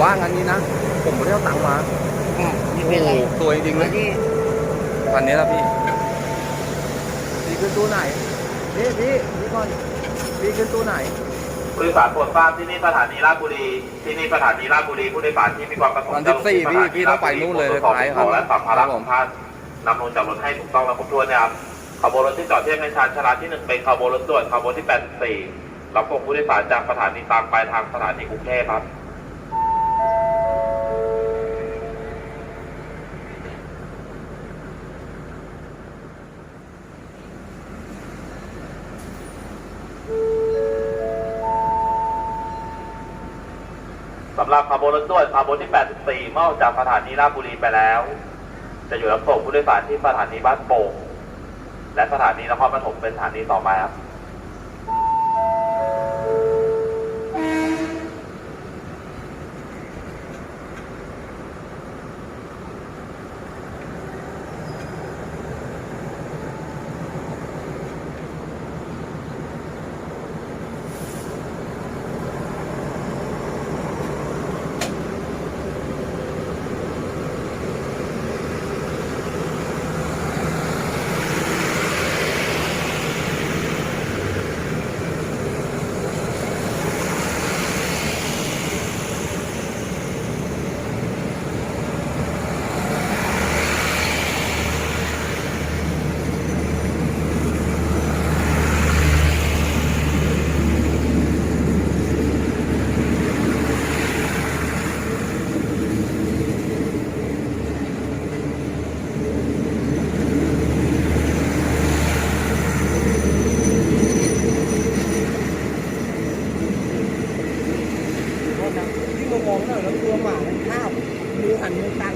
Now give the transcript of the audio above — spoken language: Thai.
ว่างั้นนี้นะ ผมไม่ได้เอาตังค์มาอะไม่เป็นไรโอ้โหตัวจริงๆเลมายที่คันนี้ละพี่พี่ขึ้นตู้ไหนพี่พี่พี่ก่อนพี่ขึ้นตู้ไหน ผู้โดยสารโปรดทราบที่นี่สถานีราชบุรี ที่นี่สถานีราชบุรีผู้โดยสารที่มีความประสงค์วันที่สี่พี่พี่ต้องไปนู่นเลยตรวจสอบท้ายครับของและสัมภาครัระบผมของท่านนำลงจากรถให้ถูกต้องและครบถ้วนนะครับขบวนรถที่จอดเทียบในชานชาลาที่หนึ่งเป็นขบวนรถด่วนขบวนที่84รับส่งผู้โดยสารจากสถานีตรังไปทางสถานีกรุงเทพครับ สำหรับขบวนรถด่วนขบวนที่ 84เมื่อจากสถานีราชบุรีไปแล้ว จะอยู่รับส่งผู้โดยสารที่สถานีบ้านโป่งและสถานีนครปฐมเป็นสถานีต่อไปครับ ที่มามองหน่อยแล้วตัวหมามันข้าวมือหันมือตัง